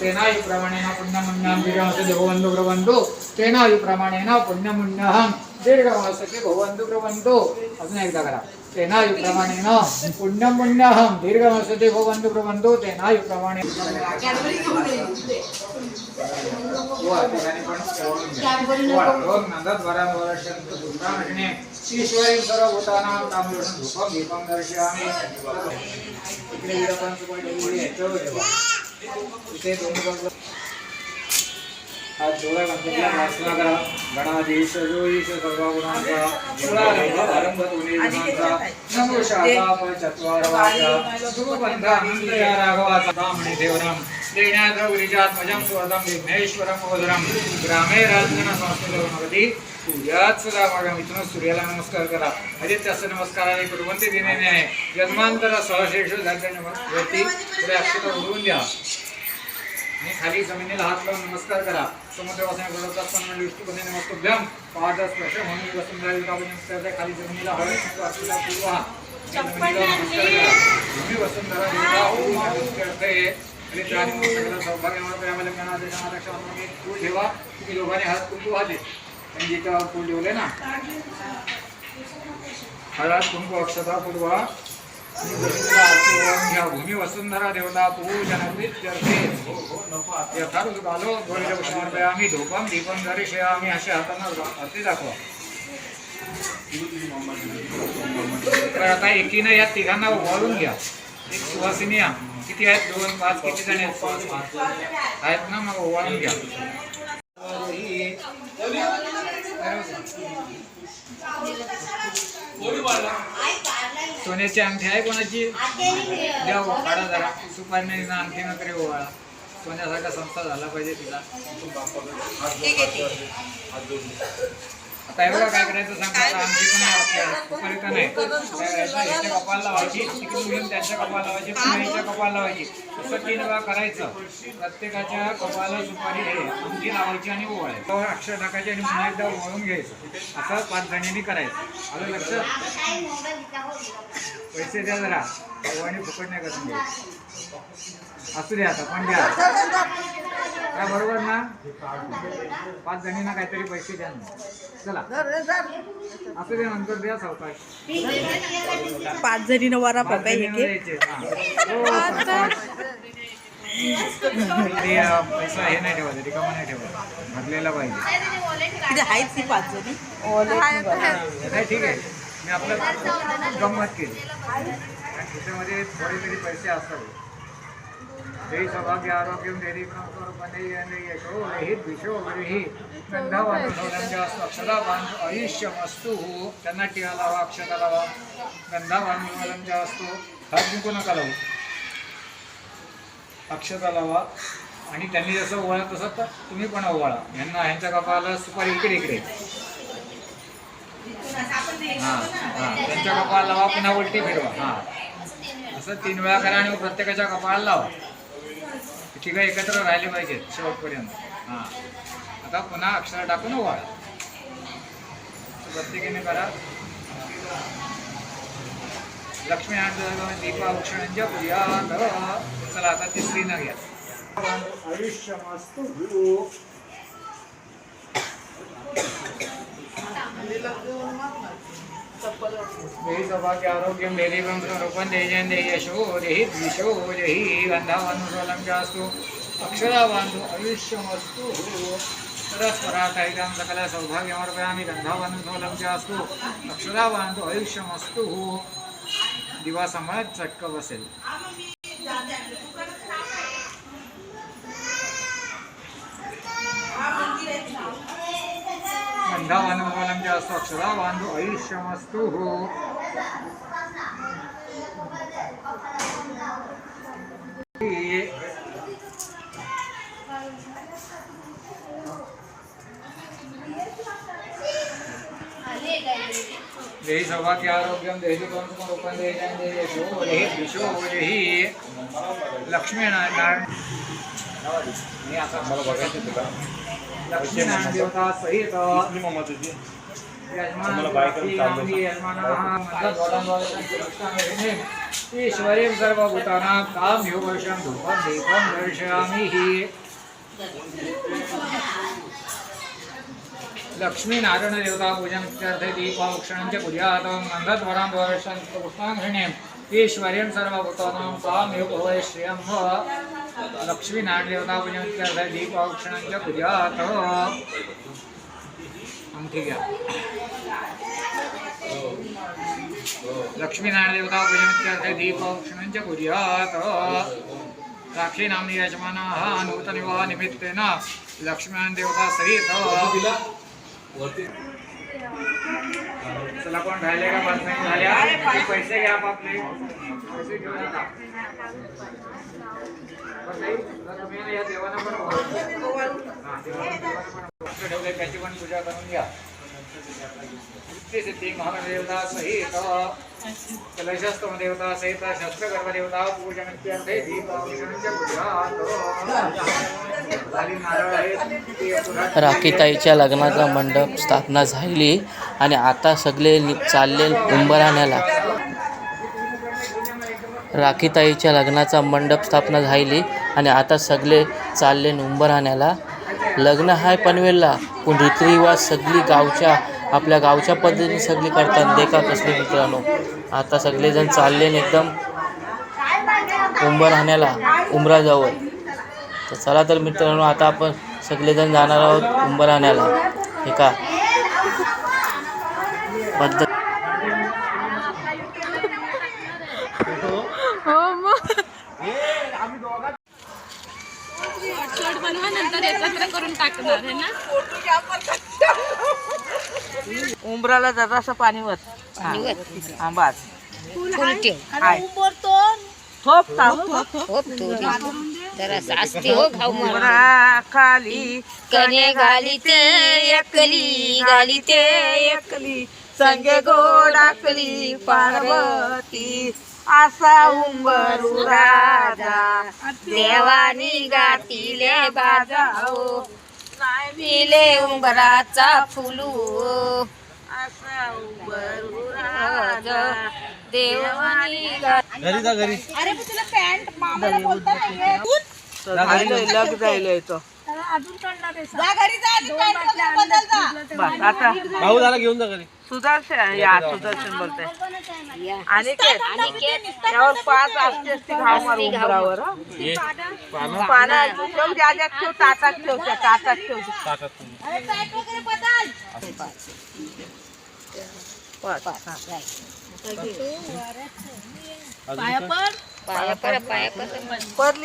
तेनायुप्रमाणेन पुण्यमुण्यं दीर्घमस्य भवन्तु ब्रवन्तु तेनायुप्रमाणेन पुण्यमुण्यहं दीर्घमस्य भवन्तु ब्रवन्तु अजून एकदा करा तेनायुप्रमाणेन पुण्यमुण्यहं दीर्घमस्य भवन्तु ब्रवन्तु तेनायुप्रमाणे ईश्वरी सर्वभूतानां कामयोषण धूपं दीपं दर्शयामि इकडे विरपांचं पण ठेवलेली आहे. ठेव ठेवा. इथे दोन्ही करा. देवराम. विघ्नेश्वरं ग्रामे राजन संस्कृत गणपती पूजात सदा मागा इथून सूर्याला नमस्कार करा. आदित्यास नमस्काराने कुर्वंती दिनेने आहे जन्मांतर सहशेष वरती पुढे अक्षता उडवून द्या. आणि खाली जमिनीला हात लावून नमस्कार करा. समुद्र वासना गडवत असताना विष्णूपणे नमस्तुभ्यम पाद स्पर्श म्हणून वसुंधरा खाली जमिनीला हळद अक्षता पूर्व हा भूमी वसुंधरा ठेवा. तुम्ही दोघांनी हात कुंकू वाहते आणि जिथे फूल ठेवले ना. हळद कुंकू अक्षता पूर्वा. आणि घ्या भूमी वसुंधरा देवता पूजन यथार्थ कालो समर्पयामी धूपम दीपम दर्शयामी असे हाताना आरती दाखवा तर आता एकीनं या तिघांना ओवाळून घ्या एक सुवासिनी या किती आहेत दोन पाच किती जण आहेत आहेत ना मग ओवाळून घ्या सोन्याची अंगठी आहे कोणाची? द्या ओवाळा जरा. सुपारी अंगठी नंतर ओवाळा. सोन्यासारखा संस्था झाला पाहिजे तिला. आता एवढं काय करायचं सांगा आमची पण आहे नाही? कपाल लावायची तिकडून घेऊन कपाल लावायची पुन्हा कपाल लावायची. असं तीन वेळा करायचं. प्रत्येकाच्या कपाला सुपारी हे लावायची आणि ओवाळायची अक्षर टाकायची आणि पुन्हा एकदा ओळून घ्यायचं. असं पाच जणींनी करायचं. आलं लक्षात? पैसे द्या जरा. ओवाळणी फुकट नाही करून घ्यायची असू द्या आता पण द्या काय बरोबर ना? पाच जणींना काहीतरी पैसे द्या ना. चला. असू द्या नंतर द्या सावकाश. पाच जणींना एक द्यायचे, हा. हो, पैसा हे नाही ठेवायचं रिकामा नाही ठेवायचा. भरलेला पाहिजे. किती आहेत ती पाच जणी. नाही ठीक आहे. मी आपलं गंमत केली. आणि त्याच्यामध्ये थोडे तरी पैसे असतात जय सौभाग्य आरोग्य देवी यशो रहित विशो वरिही गंधावान जास्त अक्षरा बांध आयुष्य मस्तू त्यांना टिळा लावा अक्षता लावा गंधावान जास्त हात जिंकू नका लावू. अक्षता लावा आणि त्यांनी जसं ओवाळा तसं तर तुम्ही पण ओवाळा. यांना ह्यांच्या कपाला सुपारी इकडे इकडे. हा हा त्यांच्या कपाळाला लावा पुन्हा उलटी फिरवा हा. असं तीन वेळा करा आणि प्रत्येकाच्या कपाळाला लावा. तिघं एकत्र राहिले पाहिजेत शेवटपर्यंत. हा. आता पुन्हा अक्षर टाकून असं प्रत्येकीने करा. लक्ष्मी नारायण दीपा प्रियात चला आता तिसरी न घ्या. आयुष्य मस्त सौभाग्य आरोग्यं देहि रूपं देजन देहि यशो देहि द्विषो देहि गंधावानुसोलं जास्तु अक्षरावान्धु आयुष्यमस्तु सरस्वराकायिकां सकल सौभाग्यमर्पयामि गंधावानुसोलं जास्तु अक्षरावान्धु आयुष्यमस्तु दिवा सांभाळत चटक बसेल. गंधावानुसोलं जास्तु अक्षरावान्धु आयुष्यमस्तु देहि सौभाग्य आरोग्यम देहि रूपं देहि देहि यशो देहि द्विषो देहि लक्ष्मी नारायण मी आता मला बघायचं तुला लक्ष्मी नारायण देवता सहित यजमान ईश्वरीं सर्वभूतानां तां योगवर्षं धूपं दीपं दर्शयामि हि लक्ष्मीनारायण देवता पूजन इत्यर्थे दीपवक्षणं च कुर्यात् गन्धद्वरं वर्षं पुष्पाङ्घ्रिणीम् ईश्वर्यं सर्वभूतानां तां योगभवे श्रियं देवता पूजन इत्यर्थे कुर्यात्। अंगठी घ्या लक्ष्मीनारायण देवता कुर्यात्। राक्षी यजमानाः नूतनविवाह निमित्तेन लक्ष्मीनारायणदेवता सहित। चला कोण राहिले का मिनिट झाल्या ते पैसे घ्या आपापले पैसे घेऊन या देवांना पण. हा, ठेवले त्याची पण पूजा करून घ्या. सहित देवता सहित पूजा राखीताईच्या लग्नाचा मंडप स्थापना झाली आणि आता सगळे चालले उंबराण्याला. राखीताईच्या लग्नाचा मंडप स्थापना झाली आणि आता सगळे चालले उंबराण्याला. लग्न हाय पनवेलला. पण रीतिरिवाज सगळी गावच्या आपल्या गावच्या पद्धतीने सगळी करतात. देखा कसले मित्रांनो. आता सगळेजण चालले न एकदम उंबरहाण्याला उमराजवळ तर चला तर मित्रांनो आता आपण सगळेजण जाणार आहोत उंबरहाण्याला हे का? पद्धत नंतर एकत्र करून टाकणार आहे ना? उंबराला जरा असं पाणी वत आंबाच हो. खाली कने घालीते एकली घालीते एकली. संगे गोडाकली पार्वती. असा उंबरू राजा. देवानी गातीले बाजाओ विले उंबराचा फुलू. असा उंबरू राजा. देवानी गा- जायलोय लग जायलोय तो बस आता. भाऊ झाला घेऊन जा घरी. सुदर्शन या सुदर्शन बोलतोय या. आणि त्यावर पाच असते असते घाव मार उंबरावर. पाना ठेव ज्याच्यात ठेव ताटात ठेव त्या ताटात ठेव. पाच, हा. पाया पर पाया पर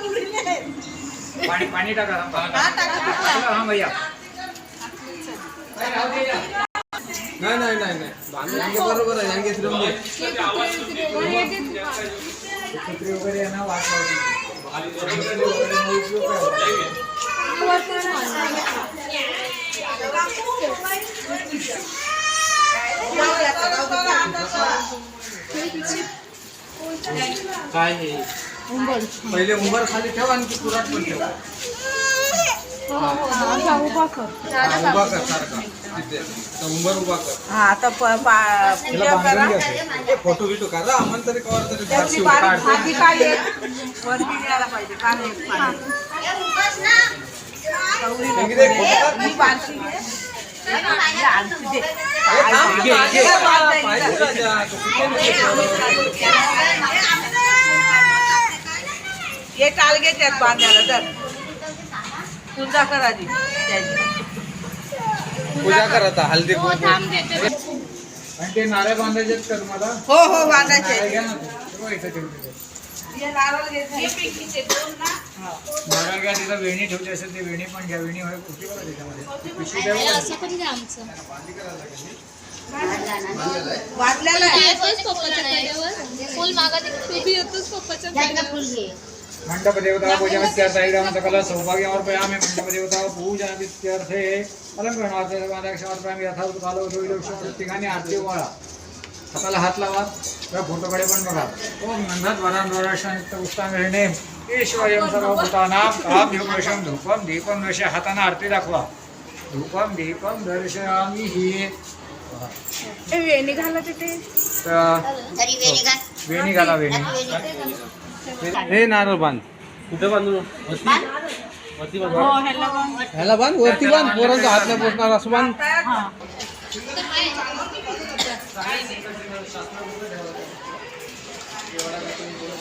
घेऊन घे पाणी पाणी टाका हा भैया. नाही नाही नाही नाही. बरोबर आहे यांगे श्रीमंत छत्री वगैरे यांना वाट लावली. छत्री वगैरे मग उपयोग काय होता? काय हे? पहिले उंबर खाली ठेव आणखी पुरात पण ठेव. हा, उभा कर. सारखा. तिथे उंबर उभा कर. हा आता पूजा करा. फोटो बिटो आम्हाला तरी कवर तरी त्याची दाखवू. बारीक काढ. भाजी काय एक वरती द्यायला पाहिजे. काय. हे किती? फोटो काढ. ही बारकी घे. ही आणखी दे. ए, थांब, घे, घे. पाहिजे राजा. तो कुठे नको हे टालगे त्यात बांधायला तर पूजा करा आधी त्याची. पूजा करत हल्दी कुंकू आणि ते नारळ बांधायचे का तुम्हाला हो हो बांधायचे नारळ घ्या ना ते. ठेवा इथं ठेवते ते. नारळ घ्या तिथं वेणी ठेवली असेल ते वेणी पण घ्या. वेणी होय कुठली बघा त्याच्यामध्ये पिशवी द्या बघा. बांधलेलं आहे. येतोच पप्पाच्या कड्यावर फुल मागा तू बी येतोच पप्पाच्या कड्यावर मंडप देवता इदं सकल सौभाग्यमर्पयामि मंडप देवता पूजनमित्यर्थे अलंकरणार्थे समादक्षमर्पयामि यथावत कालो प्रत्येकाने आरती वाळा. हाताला हात लावा. त्या फोटोकडे पण बघा. ओम नंदत वरान वराशांत पुष्टांगणे ईश्वरयं सर्वभूतानां काम योगवशं धूपम दीपम दर्श हाताने दाखवा धूपम दीपम दर्शयामी ही। वेणी घाला तिथे वेणी घाला वेणी हे नारळ बाँध कुठे बांधू ह्याला बाँध वरती बाँध पोरांचा हात नाही पोचणार असं बाँध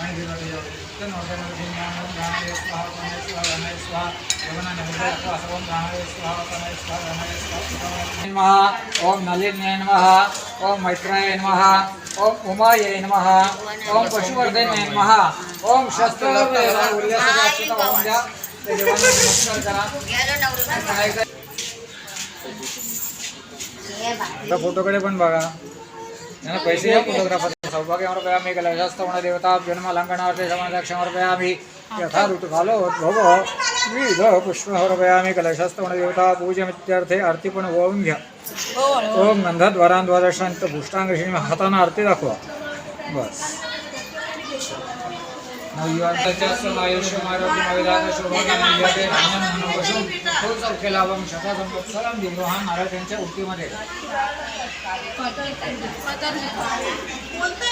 पाणी स्वाहा गाणाय स्वाहा नमः गाणाय स्वाहा ओम नलिन्याय नमः ओम मैत्राय नमः ओम उमाय नमः ओम पशुवर्धनाय नमः ओम शस्त्र फोटोकडे पण बघा. यांना पैसे या फोटोग्राफर सौभाग्यमर्पयामि कलशस्तवण देवता जन्मलङ्घनार्थे समादक्षमर्पयामि यथा ऋतुकालो भव विविध पुष्पमर्पयामि कलशस्तवण देवता पूजमित्यर्थे आरती ओम घ्या ओम गंधाद्वारां द्वादशांत पुष्टांग हातानं आरती दाखवा। बस। नवयुवांच्या समायुष्यम आरोग्यम अविधात शोभागाने बसून खूप सौख्य लाभम शता महाराज यांच्या उक्तीमध्ये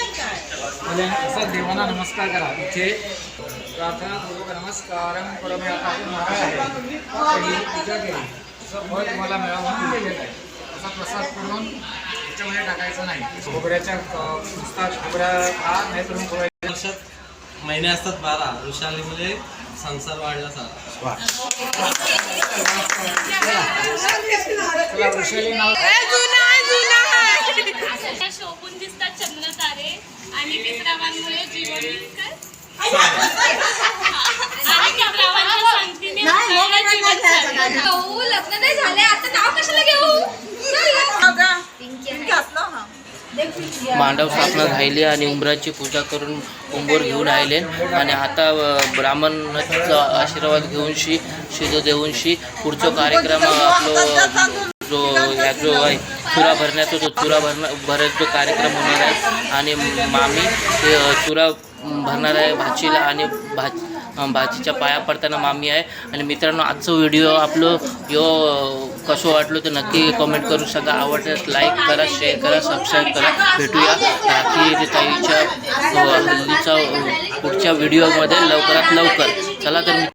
असं देवांना नमस्कार करा. इथे प्रार्थनापूर्वक नमस्कार परमे आता आपण आहे. पूजा केली. असं फळ तुम्हाला मिळावं दिलेलं आहे. असा प्रसाद करून त्याच्यामध्ये टाकायचा नाही. खोबऱ्याच्या नुसता खोबऱ्या खा नाही तर खोबऱ्या महिने असतात बारा. वृषालीमुळे संसार वाढला सारा. चला वृषाली नाव अशा शोभून दिसतात चंद्र तारे आणि जीवन. भाऊ लग्न नाही झाले. आता नाव कशाला घेऊ? मांडव स्थापना झाली आणि उंबराची पूजा करून उंबर घेऊन आले आणि आता अ, ब्राह्मणाचा आशीर्वाद घेऊन शी शिजो देऊनशी पुढचा कार्यक्रम आपलो जो ह्या जो आहे चुरा भरण्याचा जो चुरा भरणा भरायचा जो कार्यक्रम होणार आहे. आणि मामी चुरा भरणार आहे भाचीला आणि भा भाचीच्या पाया पडताना मामी आहे. आणि मित्रांनो आजचं व्हिडिओ आपलं यो कसं वाटलो तर नक्की कमेंट करू सगळं आवडल्यास लाईक करा शेअर करा सबस्क्राईब करा. भेटूया. राखी ताईच्या हल्लीचा पुढच्या व्हिडिओमध्ये लवकरात लवकर. चला तर